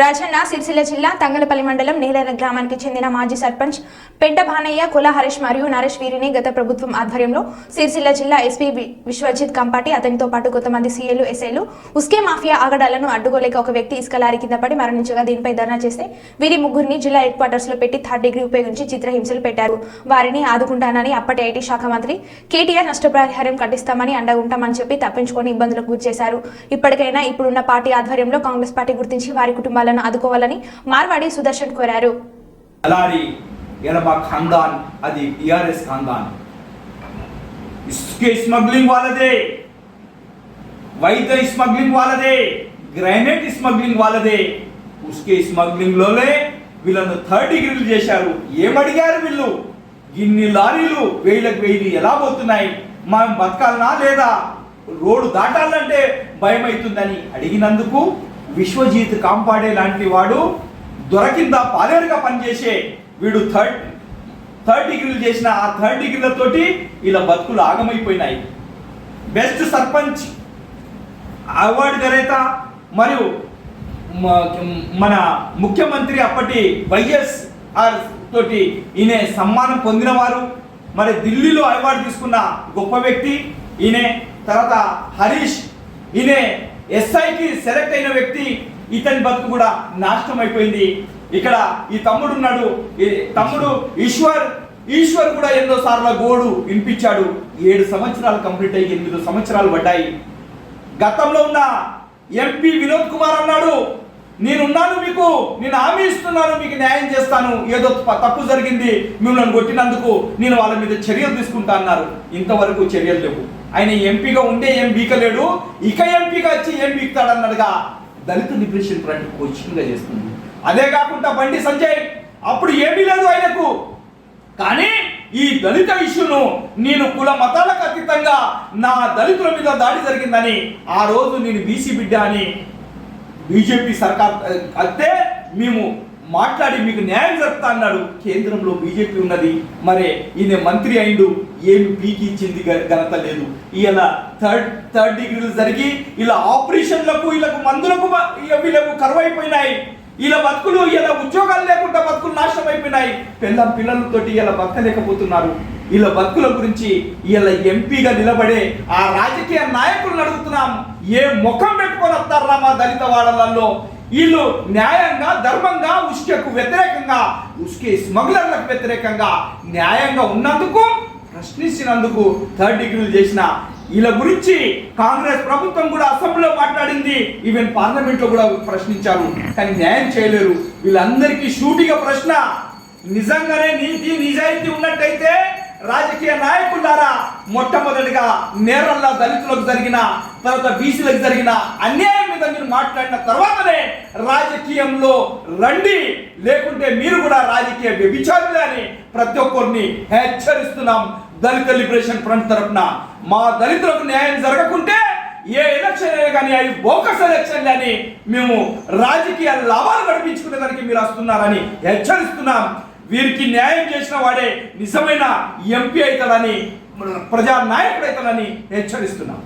రాజన్న సిరిసిల్ల జిల్లా తంగలపల్లి మండలం నీలేర గ్రామానికి చెందిన మాజీ సర్పంచ్ పెంట భానయ్య కుల హరీష్ మరియు నరేష్ వీరిని గత ప్రభుత్వం ఆధ్వర్యంలో సిరిసిల్ల జిల్లా ఎస్పీ విశ్వజిత్ కంపాటి అతనితో పాటు కొంతమంది సీఏలు ఎస్ఐలు ఉస్కే మాఫియా ఆగడాలను అడ్డుకోలేక ఒక వ్యక్తి ఇసుక లారీ కింద పడి మరణించగా దీనిపై ధర్నా చేస్తే వీరి ముగ్గురిని జిల్లా హెడ్ క్వార్టర్స్లో పెట్టి థర్డ్ డిగ్రీ ఉపయోగించి చిత్రహింసలు పెట్టారు. వారిని ఆదుకుంటానని అప్పటి ఐటీ శాఖ మంత్రి కేటీఆర్ నష్టపరిహారం కట్టిస్తామని అండగుంటామని చెప్పి తప్పించుకొని ఇబ్బందులకు గురి చేశారు. ఇప్పటికైనా ఇప్పుడున్న పార్టీ ఆధ్వర్యంలో కాంగ్రెస్ పార్టీ గుర్తించి వారి కుటుంబాలను ఆదుకోవాలని మార్వాడి సుదర్శన్ కోరారు. అలారి అది టిఆర్ఎస్ స్మగ్లింగ్ వాళ్ళదే. వైద్య స్మగ్లింగ్ వాళ్ళదే. గ్రానైట్ స్మగ్లింగ్ వాళ్ళదే. ఉస్కే స్మగ్లింగ్లోనే వీళ్ళను థర్డ్ డిగ్రీలు చేశారు. ఏమడిగారు వీళ్ళు? ఇన్ని లారీలు వేలకు వేలు ఎలా పోతున్నాయి? మనం బతకాలనా లేదా? రోడ్డు దాటాలంటే భయం అవుతుందని అడిగినందుకు విశ్వజీత్ కాంపాడే లాంటి వాడు దొరకిందా? పాలేరుగా పనిచేసే వీడు థర్డ్ థర్డ్ డిగ్రీలు చేసిన ఆ థర్డ్ డిగ్రీలతోటి ఇలా బతుకులు ఆగమైపోయినాయి. బెస్ట్ సర్పంచ్ అవార్డు గ్రహీత మరియు మన ముఖ్యమంత్రి అప్పటి వైఎస్ఆర్ తోటి ఈయన సమ్మానం పొందినవారు. మరి ఢిల్లీలో అవార్డు తీసుకున్న గొప్ప వ్యక్తి ఈయన. తర్వాత హరీష్ ఈయన ఎస్ఐకి సెలెక్ట్ అయిన వ్యక్తి ఇతని బతుకు కూడా నాశనం అయిపోయింది. ఇక్కడ ఈ తమ్ముడు ఉన్నాడు. తమ్ముడు ఈశ్వర్ ఈశ్వర్ కూడా ఎన్నో సార్లు గోడు వినిపించాడు. ఏడు సంవత్సరాలు కంప్లీట్ అయ్యి ఎనిమిది సంవత్సరాలు పడ్డాయి. గతంలో ఉన్న ఎంపీ వినోద్ కుమార్ అన్నాడు నేనున్నాను మీకు నేను హామీ ఇస్తున్నాను మీకు న్యాయం చేస్తాను. ఏదో తప్పు జరిగింది మిమ్మల్ని కొట్టినందుకు నేను వాళ్ళ మీద చర్యలు తీసుకుంటా అన్నారు. ఇంతవరకు చర్యలు లేవు. ఆయన ఎంపీగా ఉండే ఏం బీకలేడు ఇక ఎంపీగా వచ్చి ఏం బీక్తాడన్నాడుగా. దళిత లిబరేషన్ ఫ్రంట్ కోచింగ్గా చేస్తుంది. అదే కాకుండా బండి సంజయ్ అప్పుడు ఏమీ లేదు ఆయనకు. కానీ ఈ దళిత ఇష్యూను నేను కుల మతాలకు అతీతంగా నా దళితుల మీద దాడి జరిగిందని ఆ రోజు నేను బీసీ బిడ్డ అని బీజేపీ సర్కార్ అత్తే మేము మాట్లాడి మీకు న్యాయం జరుపుతా అన్నాడు. కేంద్రంలో బీజేపీ ఉన్నది. మరే ఈయన మంత్రి అయిండు. ఏమి పీకి ఇచ్చింది ఘనత లేదు. ఇలా థర్డ్ థర్డ్ డిగ్రీలు జరిగి ఇలా ఆపరేషన్లకు వీళ్ళకు మందులకు వీళ్ళకు కరువైపోయినాయి. ఇలా బతుకులు ఇలా ఉద్యోగాలు లేకుండా బతుకులు నాశనం అయిపోయినాయి. పిల్ల పిల్లలతోటి ఇలా బతకలేకపోతున్నారు. ఇలా బతుకుల గురించి ఇలా ఎంపీగా నిలబడే ఆ రాజకీయ నాయకులను అడుగుతున్నాం. ఏ ముఖం పెట్టుకొని వస్తారా మా దళిత వాడలలో వీళ్ళు న్యాయంగా ధర్మంగా ఉష్కెకు వ్యతిరేకంగా ఉష్కే స్మగ్లర్లకు వ్యతిరేకంగా న్యాయంగా ఉన్నందుకు ప్రశ్నించినందుకు థర్డ్ డిగ్రీలు చేసిన వీళ్ళ గురించి కాంగ్రెస్ ప్రభుత్వం కూడా అసెంబ్లీలో మాట్లాడింది. ఈవెన్ పార్లమెంట్లో కూడా ప్రశ్నించారు. కానీ న్యాయం చేయలేరు. వీళ్ళందరికీ షూటిగా ప్రశ్న. నిజంగానే నీతి నిజాయితీ ఉన్నట్టయితే రాజకీయ నాయకులారా మొట్టమొదటిగా నేరల్లా దళితులకు జరిగిన తర్వాత బీసీలకు జరిగిన అన్యాయం మీద మీరు మాట్లాడిన తర్వాతనే రాజకీయంలో రండి. లేకుంటే మీరు కూడా రాజకీయ వ్యభిచారులే అని ప్రతి ఒక్కరిని హెచ్చరిస్తున్నాం. దళిత లిబరేషన్ ఫ్రంట్ తరపున మా దళితులకు న్యాయం జరగకుంటే ఏ ఎలక్షన్ అయినా కానీ అవి బోకస్ ఎలక్షన్ కానీ మేము రాజకీయ లాభాలు గడిపించుకునే దానికి మీరు వస్తున్నారని హెచ్చరిస్తున్నాం. వీరికి న్యాయం చేసిన వాడే నిజమైన ఎంపీ అవుతాడని ప్రజా నాయకుడు అవుతాడని హెచ్చరిస్తున్నాం.